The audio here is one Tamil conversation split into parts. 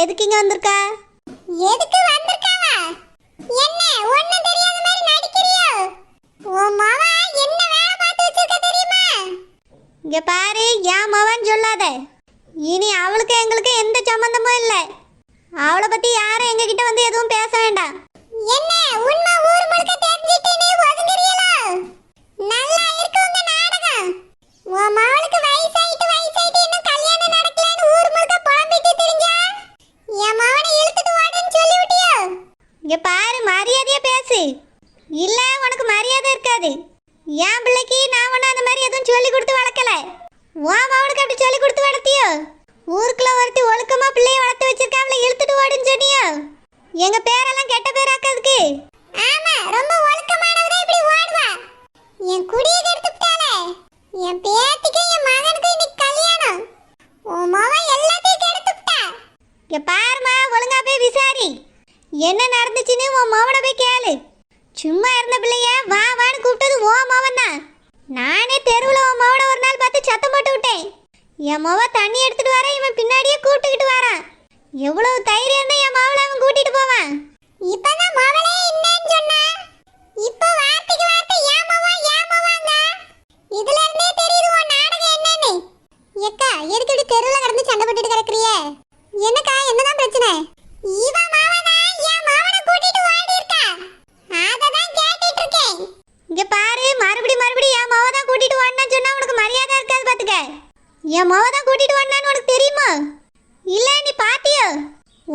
எதுக்குங்க வந்திருக்கா? எதுக்கு வந்திருக்காவா? என்ன ஒண்ணு தெரியாத மாதிரி நடிக்கிறியோ? உன் மாமா என்ன வேலை பார்த்து வச்சிருக்க தெரியுமா? இங்க பாரு ஏன் மவன் சொல்லாத. இனி அவளுக்கு எங்களுக்கு எந்த சம்பந்தமும் இல்லை. அவளை பத்தி யாரும் எங்ககிட்ட வந்து எதுவும் சொல்லி கொடுத்து வளர்க்கல. வா மாவனுக்கு அப்படி சொல்லி கொடுத்து வளர்த்தியோ? ஊருக்குள்ள ஒருத்தி ஒழுக்கமா பிள்ளைய வளர்த்து வச்சிருக்காப்ல இழுத்துட்டு ஓடுன்னு சொன்னியோ? எங்க பேரெல்லாம் கெட்ட பேராக்கிறதுக்கு ஆமா ரொம்ப ஒழுக்கமானவரே இப்படி ஓடுவா? என் குடியை கெடுத்துட்டாளே என் பேத்திக்கு என் மகனுக்கு இன்னைக்கு கல்யாணம். உன் மகன் எல்லாத்தையும் கெடுத்துட்டா இங்க பாருமா ஒழுங்கா போய் விசாரி. என்ன நடந்துச்சுன்னு உன் மகனை போய் கேளு. சும்மா இருந்த பிள்ளைய வா வான்னு கூப்பிட்டது ஓ மகன் தான் நானே தெருவில் உன் மவனை ஒரு நாள் பார்த்து சத்தம் போட்டு விட்டேன். என் மவ தண்ணி எடுத்துட்டு வரேன் இவன் பின்னாடியே கூப்பிட்டுக்கிட்டு வரான். எவ்வளவு தைரியம் இருந்தா என் மாவளை அவன் கூட்டிட்டு போவான். இப்பதான் மாவளே என்னன்னு சொன்னா இப்போ வார்த்தைக்கு வார்த்தை ஏன் மாவா ஏன்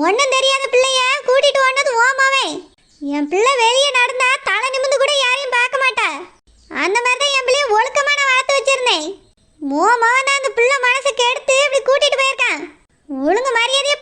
ஒன்றும் தெரியாத பிள்ளைய கூட்டிட்டு வந்தது ஓமாவே என் பிள்ளை வெளியே நடந்தா தலை நிமிந்து கூட யாரையும் பார்க்க மாட்டா. அந்த மாதிரி தான் என் பிள்ளைய ஒழுக்கமான வளர்த்து வச்சிருந்தேன். மோ மகன் தான் அந்த பிள்ளை மனசை கெடுத்து இப்படி கூட்டிட்டு போயிருக்கான். ஒழுங்கு மரியாதையை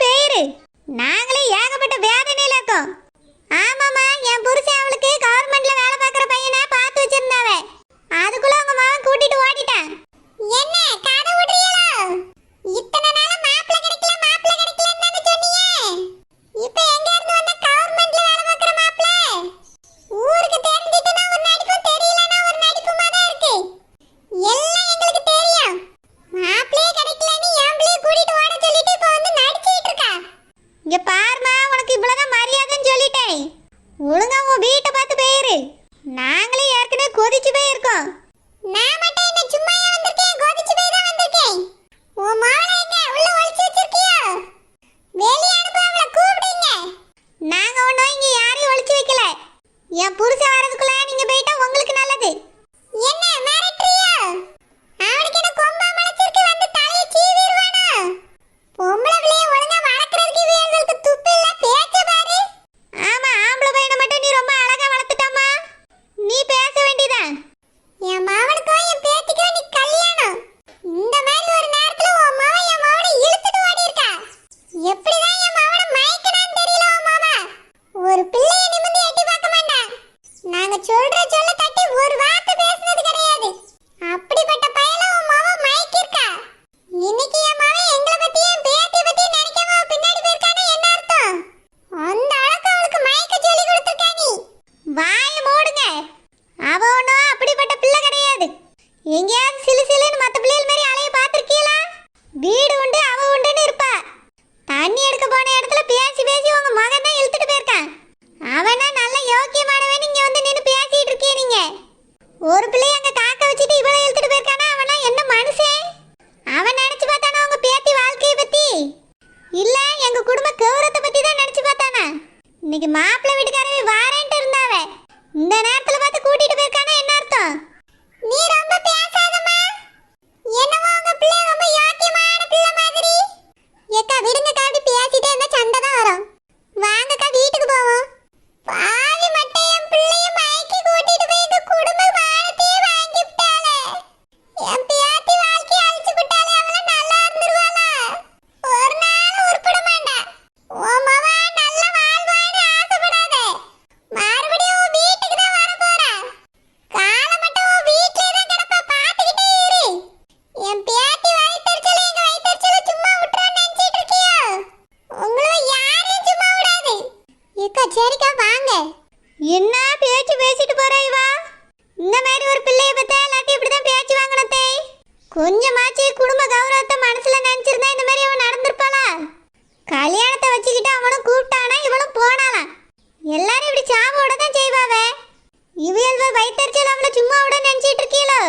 我呢？இது மாப்பிள்ளை வீட்டுக்காரவே வாரேன்ட்டு இருந்தாவே. இந்த நேரத்தில் பார்த்து சாவோட தான் செய்வாவே? இவியல் வைத்தறிச்சல் அவளை சும்மா விட நினைச்சிட்டு இருக்கீங்களோ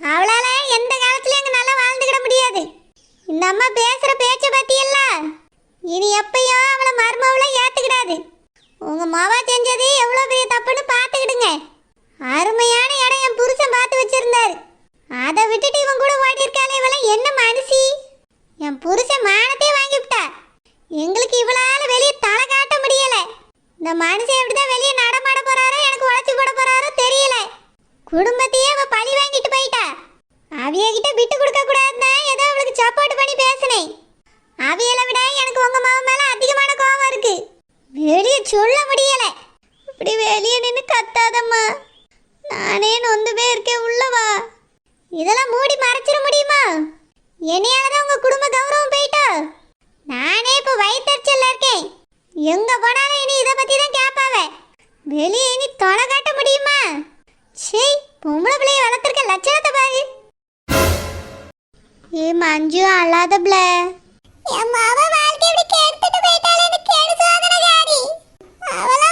அவளால எந்த காலத்துலயும் அங்க நல்லா வாழ்ந்துக்கிட முடியாது. இந்த அம்மா பேசுற பேச்ச பத்தியல்ல. இனி எப்பயும் அவளை மருமவளை ஏத்துக்கிடாது. உங்க மாவா செஞ்சது எவ்வளோ பெரிய தப்புன்னு பார்த்துக்கிடுங்க. அருமையான இடம் என் புருஷன் பார்த்து வச்சிருந்தாரு. அதை விட்டுட்டு இவன் கூட ஓடி இருக்காளே இவள என்ன மனுஷி என் புருஷன் மானத்தை வாங்கி விட்டா எங்களுக்கு இவளால வெளியே தலை காட்ட முடியல இந்த மனுஷன் எப்படிதான் வெளியே நடமாட போறாரோ எனக்கு உழைச்சி போட போறாரோ தெரியல குடும்பத்தையே அவ பழி வாங்கிட்டு போயிட்டா அவிய கிட்ட விட்டு கொடுக்க கூடாதுன்னா ஏதோ அவளுக்கு சப்போர்ட் பண்ணி பேசினேன் அவியலை விட எனக்கு உங்க மாவன் மேல அதிகமான கோபம் இருக்கு வெளியே சொல்ல முடியல இப்படி வெளியே நின்று கத்தாதம்மா நானே நொந்து போயிருக்கேன் உள்ளவா இதெல்லாம் மூடி மறைச்சிட முடியுமா? என்னையால தான் உங்க குடும்ப கௌரவம் போயிட்டா? நானே இப்போ வயிற்றுச்சல்ல இருக்கேன். எங்க போனாலும் இனி இதை பத்தி தான் கேட்பாவ வெளியே இனி தொலை காட்ட முடியுமா? சே பொம்பளை பிள்ளைய வளர்த்துருக்க லட்சணத்தை பாரு. ஏ மஞ்சு அழாத பிள்ள என் மாவா வாழ்க்கை இப்படி கெடுத்துட்டு Hola.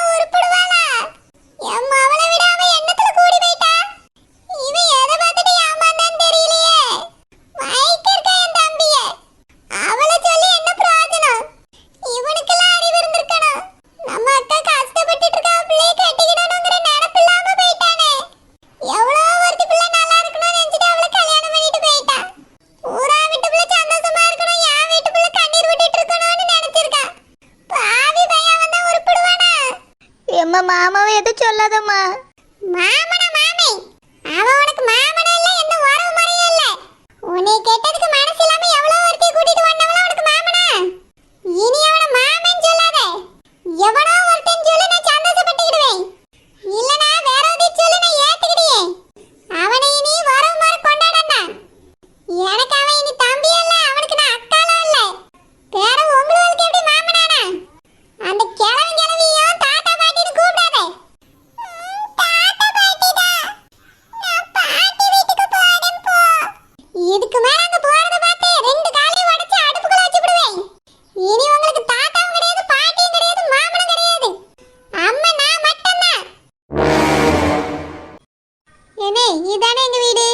ஏனே இதானே எங்க வீடு?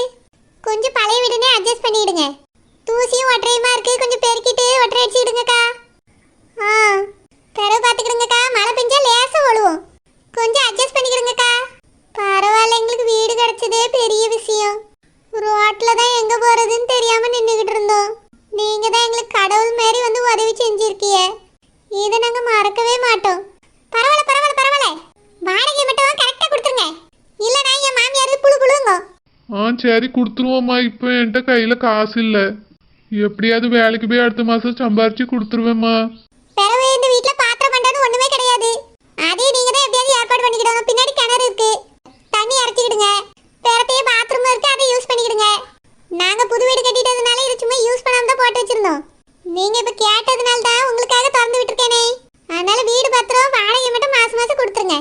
கொஞ்சம் பழைய வீடுனே அட்ஜஸ்ட் பண்ணிடுங்க. தூசியும் ஒற்றையுமா இருக்கு? கொஞ்சம் பெருக்கிட்டு ஒற்றை அடிச்சிடுங்கக்கா ஆ பிறகு பார்த்துக்கிடுங்கக்கா. மழை பெஞ்சா லேசா ஒழுவோம். கொஞ்சம் அட்ஜஸ்ட் பண்ணிக்கிடுங்கக்கா. பரவாயில்ல எங்களுக்கு வீடு கிடைச்சதே பெரிய விஷயம். ரோட்டில் தான் எங்கே போகிறதுன்னு தெரியாமல் நின்றுக்கிட்டு இருந்தோம். நீங்கள் தான் எங்களுக்கு கடவுள் மாதிரி வந்து உதவி செஞ்சிருக்கீங்க இதை நாங்கள் மறக்கவே மாட்டோம் பரவாயில்ல பரவாயில்ல பரவாயில்ல வாடகை மட்டும் கரெக்டாக கொடுத்துருங்க இல்லைனா என் மாமியார் புழு புழுங்க ஆ சரி கொடுத்துருவோம்மா. இப்போ என்கிட்ட கையில் காசு இல்லை. எப்படியாவது வேலைக்கு போய் அடுத்த மாதம் சம்பாரிச்சு கொடுத்துருவேம்மா. பிறகு இந்த வீட்டில் பாத்திரம் பண்ணுறது ஒன்றுமே கிடையாது. அதே நீங்கள் தான் எப்படியாவது ஏற்பாடு பண்ணிக்கிடணும். பின்னாடி கிணறு இருக்கு. தண்ணி இறச்சிக்கிடுங்க பிறத்தையே பாத்ரூம் இருக்கு. அதை யூஸ் பண்ணிக்கிடுங்க. நாங்கள் புது வீடு கட்டிட்டதுனால இது சும்மா யூஸ் பண்ணாம தான் போட்டு வச்சிருந்தோம். நீங்கள் இப்போ கேட்டதுனால தான் உங்களுக்காக திறந்து விட்டுருக்கேனே அதனால வீடு பத்திரம் வாடகை மட்டும் மாசம் மாசம் கொடுத்துருங்க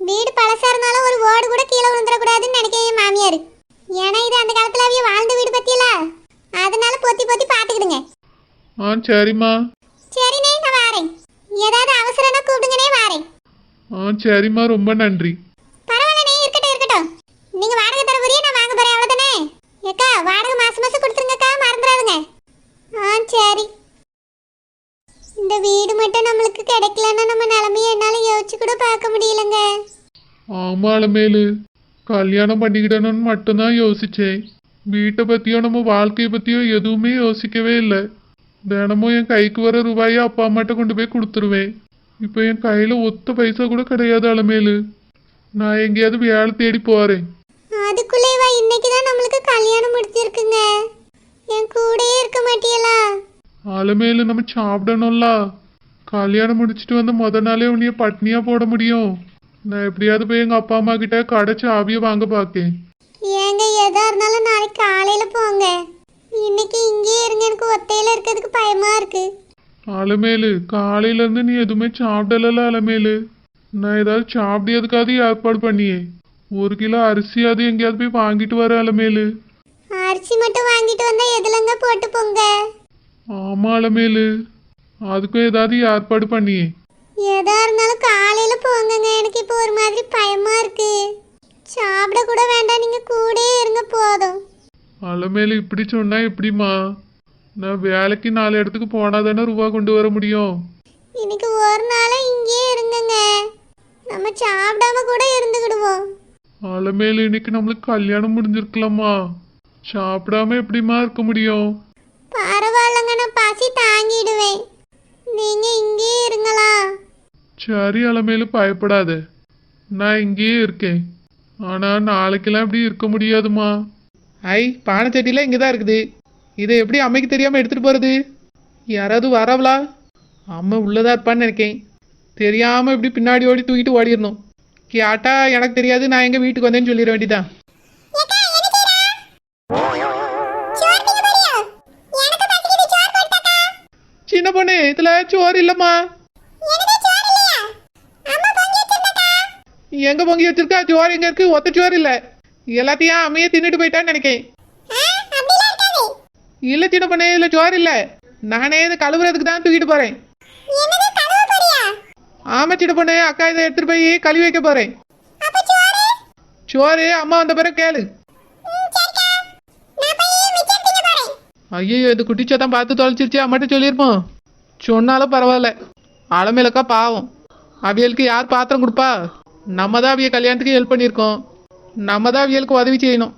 வீடு பழசா இருந்தாலும் ஒரு ஓடு கூட கீழே விழுந்துடக்கூடாதுன்னு நினைக்கிறேன் என் மாமியார் ஏன்னா இது அந்த காலத்தில் அவிய வாழ்ந்த வீடு பத்தியல அதனால பொத்தி பொத்தி பார்த்துக்கிடுங்க ஆ சரிம்மா. சரிண்ணே நான் வாரேன். ஏதாவது அவசரம்னா கூப்பிடுங்கனே வாரேன். ஆ சரிம்மா ரொம்ப நன்றி. பரவாயில்லண்ணே இருக்கட்டும் இருக்கட்டும். நீங்க வாடகை தர போறியே நான் வாங்க போறேன் அவ்வளவுதானே? ஏக்கா வாடகை மாசம் மாசம் கொடுத்துருங்கக்கா மறந்துடாதுங்க. ஆ சரி. இந்த வீடு மட்டும் நம்மளுக்கு கிடைக்கலன்னா நம்ம நிலமைய என்னால யோசிச்சு கூட பார்க்க முடியலங்க. ஆமாம் மேலு கல்யாணம் பண்ணிக்கிடணும்னு மட்டும்தான் யோசிச்சேன். வீட்டை பற்றியோ நம்ம வாழ்க்கையை பற்றியோ எதுவுமே யோசிக்கவே இல்லை. தினமும் என் கைக்கு வர ரூபாயை அப்பா அம்மாட்ட கொண்டு போய் கொடுத்துருவேன். இப்போ என் கையில் ஒத்த பைசா கூட கிடையாது அலமேலு. நான் எங்கேயாவது வேலை தேடி போகிறேன் அதுக்குள்ளேவா இன்னைக்கு தான் நம்மளுக்கு கல்யாணம் முடிச்சிருக்குங்க என் கூடயே இருக்க மாட்டியலா? அலமேலு நம்ம சாப்பிடணும்ல. கல்யாணம் முடிச்சிட்டு வந்து முத நாளே உன்னைய பட்னியா போட முடியும். நான் எப்படியாவது போய் எங்க அப்பா அம்மா கிட்ட கடை சாவியை வாங்க பார்க்கேன். ஏங்க எதா இருந்தாலும் நாளைக்கு காலையில போங்க. இன்னைக்கு இங்கேயே இருங்க. எனக்கு ஒத்தையில இருக்கிறதுக்கு பயமா இருக்கு. அலமேலு காலையில இருந்து நீ எதுவுமே சாப்பிடல அலமேலு. நான் ஏதாவது சாப்பிடியதுக்காவது ஏற்பாடு பண்ணியே. ஒரு கிலோ அரிசியாவது எங்கேயாவது போய் வாங்கிட்டு வர அலமேலு. அரிசி மட்டும் வாங்கிட்டு வந்தா எதுலங்க போட்டு போங்க? ஆமா அலமேலு. அதுக்கும் ஏதாவது ஏற்பாடு பண்ணியே. எதா இருந்தாலும் காலையில போங்கங்க. எனக்கு இப்போ ஒரு மாதிரி பயமா இருக்கு. சாப்பிட கூட வேண்டாம். நீங்க கூடயே இருங்க போதும். அலமேலு இப்படி சொன்னா எப்படிம்மா? நான் வேலைக்கு நாலு இடத்துக்கு போனா தானே ரூபா கொண்டு வர முடியும். இன்னைக்கு ஒரு நாளா இங்கேயே இருங்கங்க. நம்ம சாப்பிடாம கூட இருந்துக்கிடுவோம். அலமேலு இன்னைக்கு நம்மளுக்கு கல்யாணம் முடிஞ்சிருக்கலாமா? சாப்பிடாம எப்படிம்மா இருக்க முடியும்? பரவாயில்லங்க நான் பசி தாங்கிடுவேன். நீங்க இங்கேயே இருங்களா? சரி அலமேலு பயப்படாத. நான் இங்கேயே இருக்கேன். ஆனா நாளைக்கெல்லாம் இப்படி இருக்க முடியாதுமா ஐ பானைச்சட்டிலாம் இங்கே தான் இருக்குது. இதை எப்படி அம்மைக்கு தெரியாமல் எடுத்துகிட்டு போகிறது யாராவது வரவளா? அம்மா உள்ளதா இருப்பான்னு நினைக்கேன். தெரியாமல் இப்படி பின்னாடி ஓடி தூக்கிட்டு ஓடிடணும். கேட்டா எனக்கு தெரியாது நான் எங்கள் வீட்டுக்கு வந்தேன்னு சொல்லிட வேண்டியதான் சின்ன பொண்ணு இதில் சோறு இல்லைம்மா. எங்கே பொங்கி வச்சிருக்கா? சோறு எங்கே இருக்கு? ஒத்த சோறு இல்லை. எல்லாத்தையும் அம்மையே தின்னுட்டு போயிட்டான்னு நினைக்கேன். இல்லை பொண்ணு இதில் சோறு இல்லை. நானே இதை கழுவுறதுக்கு தான் தூக்கிட்டு போகிறேன் ஆமாம் சின்ன பொண்ணு அக்கா இதை எடுத்துகிட்டு போய் கழுவி வைக்க போகிறேன் சோறு? அம்மா வந்த பிறகு கேளு. ஐயோ இது குட்டிச்சதான் பார்த்து தொலைச்சிருச்சு. அம்மாட்ட சொல்லியிருப்போம். சொன்னாலும் பரவாயில்ல. அலமேலக்கா பாவம். அவியலுக்கு யார் பாத்திரம் கொடுப்பா? நம்ம தான் அவிய கல்யாணத்துக்கு ஹெல்ப் பண்ணியிருக்கோம். நம்ம தான் அவியலுக்கு உதவி செய்யணும்.